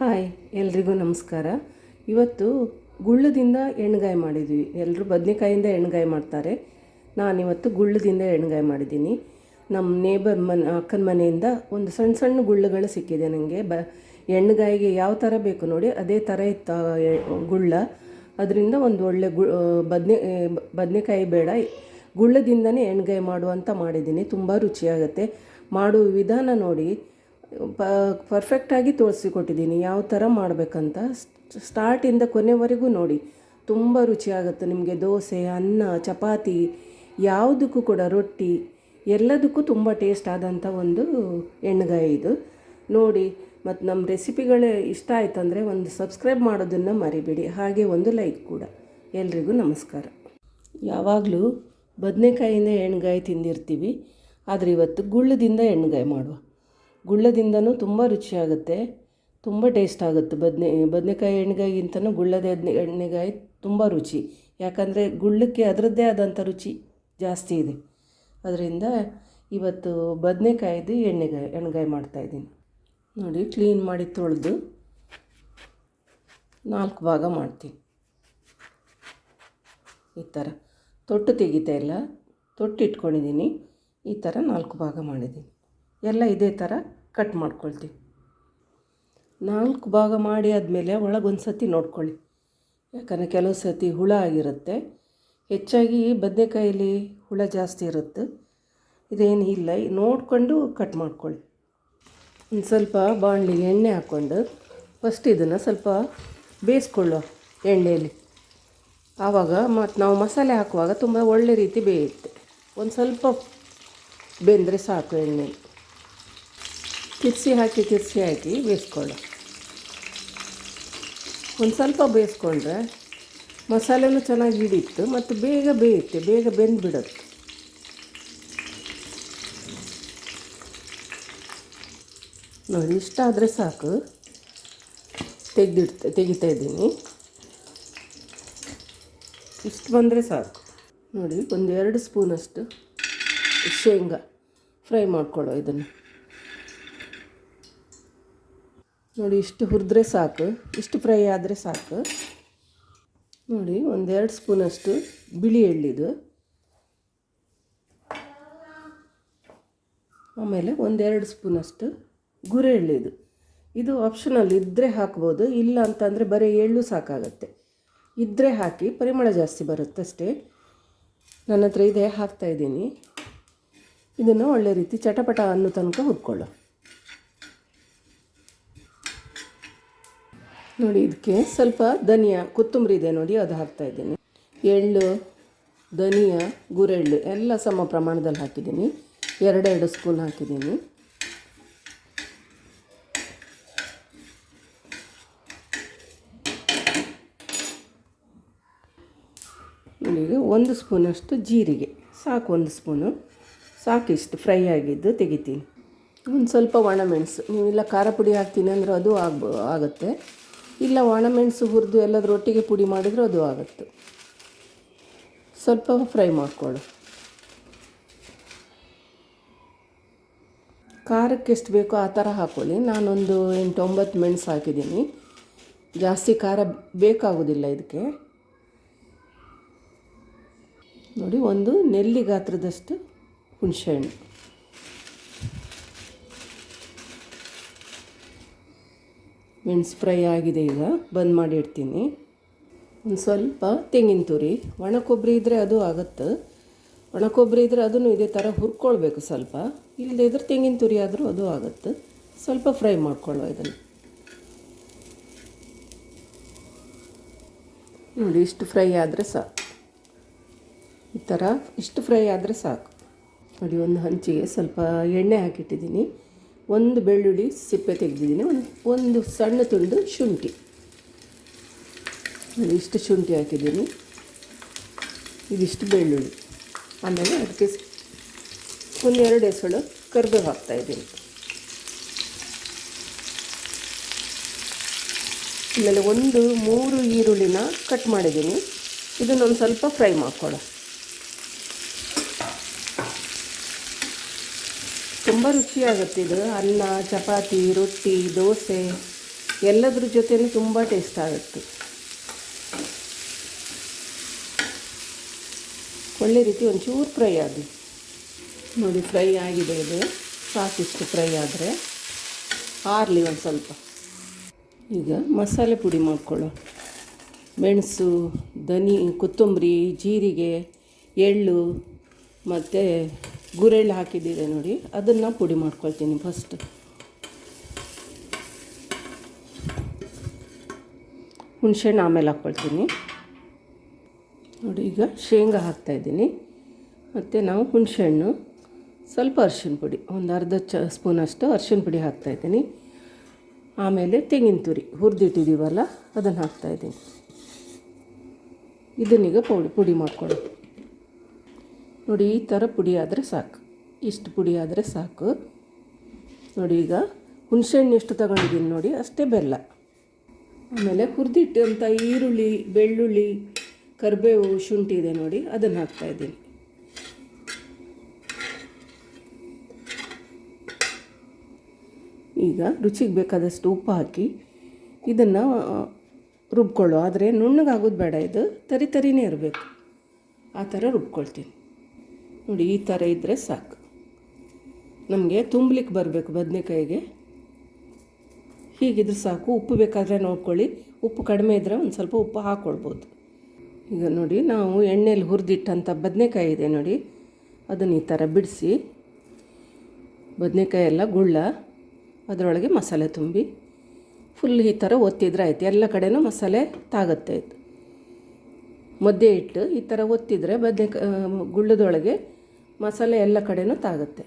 Hi, ಎಲ್ರಿಗೂ ನಮಸ್ಕಾರ. ಇವತ್ತು ಗುಳ್ಳದಿಂದ ಎಣ್ಗಾಯಿ ಮಾಡಿದ್ವಿ. ಎಲ್ಲರೂ ಬದನೆಕಾಯಿಂದ ಎಣ್ಗಾಯಿ ಮಾಡ್ತಾರೆ. ನಾನಿವತ್ತು ಗುಳ್ಳದಿಂದ ಎಣ್ಗಾಯಿ ಮಾಡಿದ್ದೀನಿ. ನಮ್ಮ ನೇಬರ್ ಮನೆ, ಅಕ್ಕನ ಮನೆಯಿಂದ ಒಂದು ಸಣ್ಣ ಸಣ್ಣ ಗುಳ್ಳಗಳು ಸಿಕ್ಕಿದೆ ನನಗೆ ಬ, ಎಣ್ಗಾಯಿಗೆ ಯಾವ ಥರ ಬೇಕು ನೋಡಿ, ಅದೇ ಥರ ಇತ್ತು ಗುಳ್ಳ. ಅದರಿಂದ ಒಂದು ಒಳ್ಳೆ ಗು ಬದನೆ ಬದನೆಕಾಯಿ ಬೇಡ. ಗುಳ್ಳದಿಂದನೇ ಎಣ್ಗಾಯಿ ಮಾಡುವಂತ ಮಾಡಿದ್ದೀನಿ. ತುಂಬ ರುಚಿಯಾಗುತ್ತೆ. ಮಾಡುವ ವಿಧಾನ ನೋಡಿ. ಪ ಪರ್ಫೆಕ್ಟಾಗಿ ತೋರಿಸಿಕೊಟ್ಟಿದ್ದೀನಿ. ಯಾವ ಥರ ಮಾಡಬೇಕಂತ ಸ್ಟಾರ್ಟಿಂದ ಕೊನೆವರೆಗೂ ನೋಡಿ. ತುಂಬ ರುಚಿಯಾಗುತ್ತೆ ನಿಮಗೆ ದೋಸೆ, ಅನ್ನ, ಚಪಾತಿ, ಯಾವುದಕ್ಕೂ ಕೂಡ ರೊಟ್ಟಿ, ಎಲ್ಲದಕ್ಕೂ ತುಂಬ ಟೇಸ್ಟ್ ಆದಂಥ ಒಂದು ಎಣ್ಣೆಗಾಯಿ ಇದು. ನೋಡಿ ಮತ್ತು ನಮ್ಮ ರೆಸಿಪಿಗಳೇ ಇಷ್ಟ ಆಯ್ತಂದರೆ ಒಂದು ಸಬ್ಸ್ಕ್ರೈಬ್ ಮಾಡೋದನ್ನು ಮರಿಬೇಡಿ. ಹಾಗೆ ಒಂದು ಲೈಕ್ ಕೂಡ. ಎಲ್ರಿಗೂ ನಮಸ್ಕಾರ. ಯಾವಾಗಲೂ ಬದನೆಕಾಯಿಂದ ಎಣ್ಣೆಗಾಯಿ ತಿಂದಿರ್ತೀವಿ, ಆದರೆ ಇವತ್ತು ಗುಳ್ಳದಿಂದ ಎಣ್ಣೆಗಾಯಿ ಮಾಡುವ. ಗುಳ್ಳದಿಂದನೂ ತುಂಬ ರುಚಿಯಾಗುತ್ತೆ. ತುಂಬ ಟೇಸ್ಟ್ ಆಗುತ್ತೆ. ಬದನೆ, ಬದನೆಕಾಯಿ ಎಣ್ಣೆಗಾಯಿಗಿಂತನೂ ಗುಳ್ಳದ ಎಣ್ಣೆ ಎಣ್ಣೆಗಾಯಿ ತುಂಬ ರುಚಿ. ಯಾಕಂದರೆ ಗುಳ್ಳಕ್ಕೆ ಅದರದ್ದೇ ಆದಂಥ ರುಚಿ ಜಾಸ್ತಿ ಇದೆ. ಅದರಿಂದ ಇವತ್ತು ಬದನೆಕಾಯ್ದು ಎಣ್ಣೆಗಾಯಿ ಎಣ್ಣೆಗಾಯಿ ಮಾಡ್ತಾಯಿದ್ದೀನಿ ನೋಡಿ, ಕ್ಲೀನ್ ಮಾಡಿ ತೊಳೆದು ನಾಲ್ಕು ಭಾಗ ಮಾಡ್ತೀನಿ. ಈ ಥರ. ತೊಟ್ಟು ತೆಗಿತಾ ಇಲ್ಲ. ತೊಟ್ಟು ಇಟ್ಕೊಂಡಿದ್ದೀನಿ ಈ ಥರ ನಾಲ್ಕು ಭಾಗ ಮಾಡಿದ್ದೀನಿ. ಎಲ್ಲ ಇದೇ ಥರ ಕಟ್ ಮಾಡ್ಕೊಳ್ತೀವಿ ನಾಲ್ಕು ಭಾಗ ಮಾಡಿ ಆದಮೇಲೆ ಒಳಗೊಂದು ಸತಿ ನೋಡ್ಕೊಳ್ಳಿ. ಯಾಕಂದರೆ ಕೆಲವು ಸತಿ ಹುಳ ಆಗಿರುತ್ತೆ. ಹೆಚ್ಚಾಗಿ ಬದನೆಕಾಯಲ್ಲಿ ಹುಳ ಜಾಸ್ತಿ ಇರುತ್ತೆ. ಇದೇನು ಇಲ್ಲ. ನೋಡಿಕೊಂಡು ಕಟ್ ಮಾಡ್ಕೊಳ್ಳಿ. ಒಂದು ಸ್ವಲ್ಪ ಬಾಣಲಿಗೆ ಎಣ್ಣೆ ಹಾಕ್ಕೊಂಡು ಫಸ್ಟ್ ಇದನ್ನು ಸ್ವಲ್ಪ ಬೇಯಿಸ್ಕೊಳ್ಳೋ ಎಣ್ಣೆಯಲ್ಲಿ ಆವಾಗ ಮತ್ತು ನಾವು ಮಸಾಲೆ ಹಾಕುವಾಗ ತುಂಬ ಒಳ್ಳೆ ರೀತಿ ಬೇಯುತ್ತೆ. ಒಂದು ಸ್ವಲ್ಪ ಬೆಂದರೆ ಸಾಕು ಎಣ್ಣೆಲಿ. ತಿರ್ಸಿ ಹಾಕಿ ತಿರ್ಸಿ ಹಾಕಿ ಬೇಯಿಸ್ಕೊಳ್ಳೋ ಒಂದು ಸ್ವಲ್ಪ ಬೇಯಿಸ್ಕೊಂಡ್ರೆ ಮಸಾಲೆನೂ ಚೆನ್ನಾಗಿ ಹಿಡಿಯುತ್ತೆ ಮತ್ತು ಬೇಗ ಬೇಯುತ್ತೆ, ಬೇಗ ಬೆಂದು ಬಿಡುತ್ತೆ ನೋಡಿ, ಇಷ್ಟ ಆದರೆ ಸಾಕು. ತೆಗೆದಿಡ್ತೆ, ತೆಗಿತಾ ಇದ್ದೀನಿ. ಇಷ್ಟು ಬಂದರೆ ಸಾಕು. ನೋಡಿ ಒಂದು ಎರಡು ಸ್ಪೂನಷ್ಟು ಶೇಂಗಾ ಫ್ರೈ ಮಾಡ್ಕೊಳ್ಳೋ ಇದನ್ನು. ನೋಡಿ, ಇಷ್ಟು ಹುರಿದ್ರೆ ಸಾಕು. ಇಷ್ಟು ಫ್ರೈ ಆದರೆ ಸಾಕು. ನೋಡಿ, ಒಂದೆರಡು ಸ್ಪೂನಷ್ಟು ಬಿಳಿ ಎಳ್ಳಿದು ಆಮೇಲೆ ಒಂದೆರಡು ಸ್ಪೂನಷ್ಟು ಗುರೆ ಎಳ್ಳಿದು ಇದು. ಆಪ್ಷನಲ್ ಇದ್ದರೆ ಹಾಕ್ಬೋದು, ಇಲ್ಲ ಅಂತಂದರೆ ಬರೀ ಎಳ್ಳು ಸಾಕಾಗತ್ತೆ. ಇದ್ದರೆ ಹಾಕಿ ಪರಿಮಳ ಜಾಸ್ತಿ ಬರುತ್ತೆ ಅಷ್ಟೇ. ನನ್ನ ಹತ್ರ ಇದೆ ಹಾಕ್ತಾಯಿದ್ದೀನಿ ಇದನ್ನು ಒಳ್ಳೆ ರೀತಿ ಚಟಪಟ ಅನ್ನೋ ತನಕ ಹುರ್ಕೊಳ್ಳೋ ನೋಡಿ, ಇದಕ್ಕೆ ಸ್ವಲ್ಪ ಧನಿಯಾ ಕೊತ್ತಂಬರಿ ಇದೆ ನೋಡಿ, ಅದು ಹಾಕ್ತಾ ಇದ್ದೀನಿ. ಎಳ್ಳು, ಧನಿಯಾ ಗುರೆಳ್ಳು ಎಲ್ಲ ಸಮ ಪ್ರಮಾಣದಲ್ಲಿ ಹಾಕಿದ್ದೀನಿ. ಎರಡೆರಡು ಸ್ಪೂನ್ ಹಾಕಿದ್ದೀನಿ. ಈಗ ಒಂದು ಸ್ಪೂನಷ್ಟು ಜೀರಿಗೆ. ಸಾಕು ಒಂದು ಸ್ಪೂನು. ಸಾಕು, ಇಷ್ಟು ಫ್ರೈ ಆಗಿದ್ದು ತೆಗಿತೀನಿ. ಒಂದು ಸ್ವಲ್ಪ ಒಣಮೆಣಸು ನೀವಿಲ್ಲ ಖಾರ ಪುಡಿ ಹಾಕ್ತೀನಿ ಅಂದರೆ ಅದು ಆಗ್ಬೋ, ಆಗುತ್ತೆ. ಇಲ್ಲ ಒಣಮೆಣಸು ಹುರಿದು ಎಲ್ಲದ್ರ ಒಟ್ಟಿಗೆ ಪುಡಿ ಮಾಡಿದರೂ ಅದು ಆಗುತ್ತೆ. ಸ್ವಲ್ಪ ಫ್ರೈ ಮಾಡಿಕೊಳ್ಳು. ಖಾರಕ್ಕೆ ಎಷ್ಟು ಬೇಕೋ ಆ ಥರ ಹಾಕ್ಕೊಳ್ಳಿ ನಾನೊಂದು ಎಂಟು ಒಂಬತ್ತು ಮೆಣಸು ಹಾಕಿದ್ದೀನಿ. ಜಾಸ್ತಿ ಖಾರ ಬೇಕಾಗೋದಿಲ್ಲ ಇದಕ್ಕೆ. ನೋಡಿ, ಒಂದು ನೆಲ್ಲಿ ಗಾತ್ರದಷ್ಟು ಹುಣಸೆಹಣ್ಣು ಮೆಣಸು ಫ್ರೈ ಆಗಿದೆ ಈಗ, ಬಂದ್ ಮಾಡಿ ಇಡ್ತೀನಿ. ಒಂದು ಸ್ವಲ್ಪ ತೆಂಗಿನ ತುರಿ. ಒಣ ಕೊಬ್ಬರಿ ಇದ್ದರೆ ಅದು ಆಗುತ್ತೆ. ಒಣ ಕೊಬ್ಬರಿ ಇದ್ದರೆ ಅದನ್ನು ಇದೇ ಥರ ಹುರ್ಕೊಳ್ಬೇಕು ಸ್ವಲ್ಪ. ಇಲ್ಲದೇ ಇದ್ರೆ ತೆಂಗಿನ ತುರಿ ಆದರೂ ಅದು ಆಗುತ್ತೆ. ಸ್ವಲ್ಪ ಫ್ರೈ ಮಾಡ್ಕೊಳ್ಳೋ ಇದನ್ನು. ನೋಡಿ, ಇಷ್ಟು ಫ್ರೈ ಆದರೆ ಸಾಕು. ಈ ಥರ ಇಷ್ಟು ಫ್ರೈ ಆದರೆ ಸಾಕು. ನೋಡಿ, ಒಂದು ಹಂಚಿಗೆ ಸ್ವಲ್ಪ ಎಣ್ಣೆ ಹಾಕಿಟ್ಟಿದ್ದೀನಿ. ಒಂದು ಬೆಳ್ಳುಳ್ಳಿ ಸಿಪ್ಪೆ ತೆಗೆದಿದ್ದೀನಿ, ಒಂದು ಒಂದು ಸಣ್ಣ ತುಂಡು ಶುಂಠಿ. ಇಷ್ಟು ಶುಂಠಿ ಹಾಕಿದ್ದೀನಿ. ಇದಿಷ್ಟು ಬೆಳ್ಳುಳ್ಳಿ. ಆಮೇಲೆ ಅದಕ್ಕೆ ಒಂದೆರಡು ಎಸಳು ಕರಿಬೇವು ಹಾಕ್ತಾಯಿದ್ದೀನಿ ಆಮೇಲೆ ಒಂದು, ಮೂರು ಈರುಳ್ಳಿನ ಕಟ್ ಮಾಡಿದ್ದೀನಿ. ಇದನ್ನೊಂದು ಸ್ವಲ್ಪ ಫ್ರೈ ಮಾಡ್ಕೊಳ್ಳೋ ತುಂಬ ರುಚಿಯಾಗುತ್ತೆ ಇದು. ಅನ್ನ, ಚಪಾತಿ, ರೊಟ್ಟಿ, ದೋಸೆ ಎಲ್ಲದ್ರ ಜೊತೆಯೂ ತುಂಬ ಟೇಸ್ಟ್ ಆಗುತ್ತೆ. ಒಳ್ಳೆ ರೀತಿ ಒಂಚೂರು ಫ್ರೈ ಆಗಲಿ ನೋಡಿ ಫ್ರೈ ಆಗಿದೆ ಇದು. ಸಾಕಿಷ್ಟು ಫ್ರೈ ಆದರೆ. ಆರಲಿ ಒಂದು ಸ್ವಲ್ಪ. ಈಗ ಮಸಾಲೆ ಪುಡಿ ಮಾಡ್ಕೊಳ್ಳೋ. ಮೆಣಸು ದನಿ ಕೊತ್ತಂಬರಿ, ಜೀರಿಗೆ, ಎಳ್ಳು ಮತ್ತು ಗುರೆಳ್ಳು ಹಾಕಿದ್ದೀರಿ ನೋಡಿ, ಅದನ್ನು ಪುಡಿ ಮಾಡ್ಕೊಳ್ತೀನಿ ಫಸ್ಟ್ ಹುಣಸೆಹಣ್ಣು ಆಮೇಲೆ ಹಾಕ್ಕೊಳ್ತೀನಿ. ನೋಡಿ, ಈಗ ಶೇಂಗಾ ಹಾಕ್ತಾಯಿದ್ದೀನಿ ಮತ್ತು ನಾವು ಹುಣಸೆಹಣ್ಣು, ಸ್ವಲ್ಪ ಅರ್ಶಿನ ಪುಡಿ, ಒಂದು ಅರ್ಧ ಚ ಸ್ಪೂನಷ್ಟು ಅರ್ಶಿನ ಪುಡಿ ಹಾಕ್ತಾಯಿದ್ದೀನಿ ಆಮೇಲೆ ತೆಂಗಿನ ತುರಿ ಹುರಿದಿಟ್ಟಿದ್ದೀವಲ್ಲ ಅದನ್ನು ಹಾಕ್ತಾಯಿದ್ದೀನಿ ಇದನ್ನೀಗ ಪೌಡಿ ಪುಡಿ ಮಾಡ್ಕೊಳ್ಳಿ ನೋಡಿ, ಈ ಥರ ಪುಡಿ ಆದರೆ ಸಾಕು. ಇಷ್ಟು ಪುಡಿ ಆದರೆ ಸಾಕು. ನೋಡಿ, ಈಗ ಹುಣಸೆಹಣ್ಣು ಎಷ್ಟು ತಗೊಂಡಿದ್ದೀನಿ ನೋಡಿ, ಅಷ್ಟೇ ಬೆಲ್ಲ. ಆಮೇಲೆ ಹುರಿದಿಟ್ಟಂಥ ಈರುಳ್ಳಿ, ಬೆಳ್ಳುಳ್ಳಿ, ಕರಿಬೇವು, ಶುಂಠಿ ಇದೆ ನೋಡಿ, ಅದನ್ನು ಹಾಕ್ತಾಯಿದ್ದೀನಿ ಈಗ ರುಚಿಗೆ ಬೇಕಾದಷ್ಟು ಉಪ್ಪು ಹಾಕಿ ಇದನ್ನು, ರುಬ್ಕೊಳ್ಳು. ಆದರೆ ನುಣ್ಣಗಾಗೋದು ಬೇಡ ಇದು, ತರಿ ತರಿನೇ ಇರಬೇಕು. ಆ ಥರ ರುಬ್ಕೊಳ್ತೀನಿ. ನೋಡಿ, ಈ ಥರ ಇದ್ದರೆ ಸಾಕು. ನಮಗೆ ತುಂಬಲಿಕ್ಕೆ ಬರಬೇಕು ಬದನೆಕಾಯಿಗೆ. ಹೀಗಿದ್ರೆ ಸಾಕು. ಉಪ್ಪು ಬೇಕಾದರೆ ನೋಡ್ಕೊಳ್ಳಿ. ಉಪ್ಪು ಕಡಿಮೆ ಇದ್ದರೆ ಒಂದು ಸ್ವಲ್ಪ ಉಪ್ಪು ಹಾಕ್ಕೊಳ್ಬೋದು ಈಗ ನೋಡಿ, ನಾವು ಎಣ್ಣೆಯಲ್ಲಿ ಹುರಿದಿಟ್ಟಂಥ ಬದನೆಕಾಯಿ ಇದೆ ನೋಡಿ. ಅದನ್ನು ಈ ಥರ ಬಿಡಿಸಿ, ಬದನೆಕಾಯಿ ಎಲ್ಲ ಗುಳ್ಳ, ಅದರೊಳಗೆ ಮಸಾಲೆ ತುಂಬಿ. ಫುಲ್ ಈ ಥರ ಒತ್ತಿದ್ರೆ ಆಯ್ತು. ಎಲ್ಲ ಕಡೆನೂ ಮಸಾಲೆ ತಾಗುತ್ತೆ ಇದು ಮದ್ದೆ ಇಟ್ಟು ಈ ಥರ ಒತ್ತಿದರೆ ಬದನೆಕಾಯಿ ಗುಳ್ಳದೊಳಗೆ ಮಸಾಲೆ ಎಲ್ಲ ಕಡೆನೂ ತಾಗುತ್ತೆ.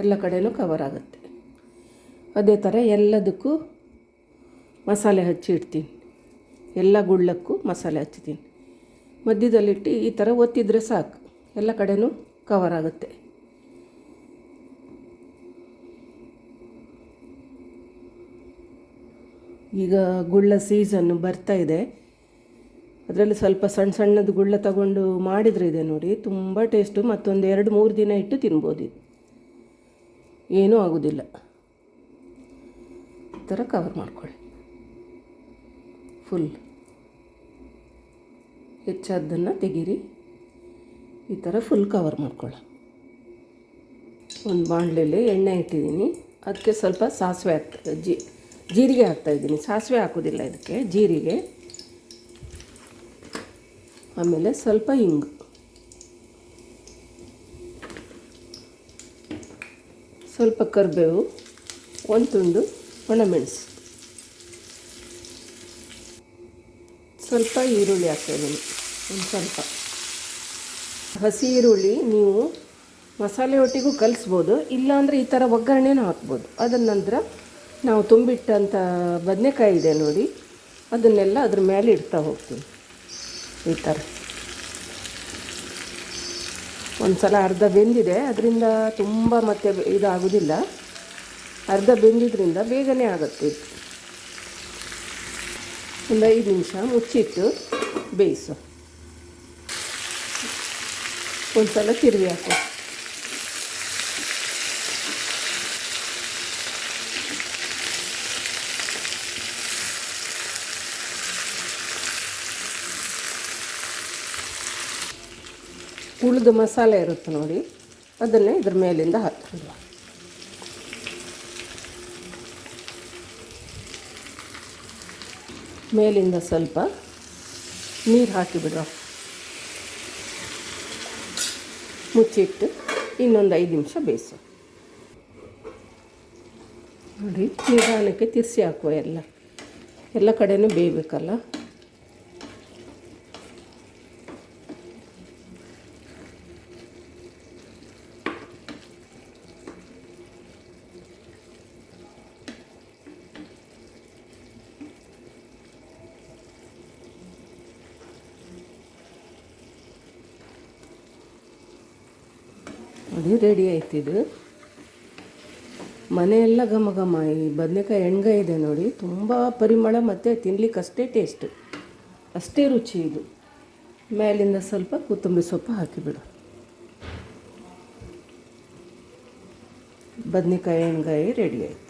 ಎಲ್ಲ ಕಡೆನೂ ಕವರ್ ಆಗುತ್ತೆ. ಅದೇ ಥರ ಎಲ್ಲದಕ್ಕೂ ಮಸಾಲೆ ಹಚ್ಚಿ ಇಡ್ತೀನಿ. ಎಲ್ಲ ಗುಳ್ಳಕ್ಕೂ ಮಸಾಲೆ ಹಚ್ತೀನಿ ಮಧ್ಯದಲ್ಲಿಟ್ಟು ಈ ಥರ ಒತ್ತಿದ್ರೆ ಸಾಕು. ಎಲ್ಲ ಕಡೆನೂ ಕವರ್ ಆಗುತ್ತೆ. ಈಗ ಗುಳ್ಳ ಸೀಸನ್ನು ಬರ್ತಾ ಇದೆ. ಅದರಲ್ಲಿ ಸ್ವಲ್ಪ ಸಣ್ಣ ಸಣ್ಣದು ಗುಳ್ಳ ತಗೊಂಡು ಮಾಡಿದ್ರೆ ಇದೆ ನೋಡಿ. ತುಂಬ ಟೇಸ್ಟು ಮತ್ತೊಂದು ಎರಡು, ಮೂರು ದಿನ ಇಟ್ಟು ತಿನ್ಬೋದು ಇದು. ಏನೂ ಆಗೋದಿಲ್ಲ. ಈ ಥರ ಕವರ್ ಮಾಡ್ಕೊಳ್ಳಿ. ಫುಲ್ ಹೆಚ್ಚಾದ್ದನ್ನು ತೆಗೀರಿ. ಈ ಥರ ಫುಲ್ ಕವರ್ ಮಾಡ್ಕೊಳ್ಳಿ. ಒಂದು ಬಾಣಲೆಯಲ್ಲಿ ಎಣ್ಣೆ ಇಟ್ಟಿದ್ದೀನಿ. ಅದಕ್ಕೆ ಸ್ವಲ್ಪ ಸಾಸಿವೆ ಹಾಕ್ತಾ ಜೀರಿಗೆ ಹಾಕ್ತಾಯಿದ್ದೀನಿ ಸಾಸಿವೆ ಹಾಕೋದಿಲ್ಲ ಇದಕ್ಕೆ, ಜೀರಿಗೆ. ಆಮೇಲೆ ಸ್ವಲ್ಪ ಇಂಗು ಸ್ವಲ್ಪ ಕರಿಬೇವು, ಒಂದು ತುಂಡು ಒಣಮೆಣಸು. ಸ್ವಲ್ಪ ಈರುಳ್ಳಿ ಹಾಕ್ತಾಯಿದ್ದೀನಿ ಒಂದು ಸ್ವಲ್ಪ. ಹಸಿ ಈರುಳ್ಳಿ ನೀವು ಮಸಾಲೆ ಒಟ್ಟಿಗೂ ಕಲಿಸ್ಬೋದು, ಇಲ್ಲಾಂದರೆ ಈ ಥರ ಒಗ್ಗರಣೆನೂ ಹಾಕ್ಬೋದು. ಅದರ ನಂತರ ನಾವು ತುಂಬಿಟ್ಟಂಥ ಬದನೆಕಾಯಿ ಇದೆ ನೋಡಿ, ಅದನ್ನೆಲ್ಲ ಅದ್ರ ಮೇಲೆ ಇಡ್ತಾ ಹೋಗ್ತೀನಿ. ಈ ಥರ ಒಂದು ಸಲ ಅರ್ಧ ಬೆಂದಿದೆ, ಅದರಿಂದ ತುಂಬ ಮತ್ತೆ ಇದಾಗೋದಿಲ್ಲ. ಅರ್ಧ ಬೆಂದಿದ್ರಿಂದ ಬೇಗನೆ ಆಗುತ್ತೆ ಒಂದು ಐದು ನಿಮಿಷ ಮುಚ್ಚಿಟ್ಟು ಬೇಯಿಸು. ಒಂದು ಸಲ ತಿರುವಿ ಹಾಕು. ಉಳಿದ ಮಸಾಲೆ ಇರುತ್ತೆ ನೋಡಿ, ಅದನ್ನೇ ಇದ್ರ ಮೇಲಿಂದ ಹಾಕಿಬಿಡುವ ಮೇಲಿಂದ ಸ್ವಲ್ಪ ನೀರು ಹಾಕಿಬಿಡುವ ಮುಚ್ಚಿಟ್ಟು ಇನ್ನೊಂದು ಐದು ನಿಮಿಷ ಬೇಯಿಸು. ನೋಡಿ ನಿಧಾನಕ್ಕೆ ತಿರ್ಸಿ ಹಾಕುವ ಎಲ್ಲ. ಎಲ್ಲ ಕಡೆನೂ ಬೇಯಬೇಕಲ್ಲ? ನೋಡಿ ರೆಡಿ ಆಯ್ತು ಇದು. ಮನೆಯೆಲ್ಲ ಘಮ ಘಮ. ಈ ಬದನೆಕಾಯಿ ಎಣ್ಗಾಯಿ ಇದೆ ನೋಡಿ. ತುಂಬ ಪರಿಮಳ ಮತ್ತು ತಿನ್ಲಿಕ್ಕೆ ಅಷ್ಟೇ ಟೇಸ್ಟ್ ಅಷ್ಟೇ ರುಚಿ ಇದು. ಮೇಲಿಂದ ಸ್ವಲ್ಪ ಕೊತ್ತಂಬರಿ ಸೊಪ್ಪು ಹಾಕಿಬಿಡು. ಬದನೆಕಾಯಿ ಎಣ್ಗಾಯಿ ರೆಡಿ ಆಯಿತು.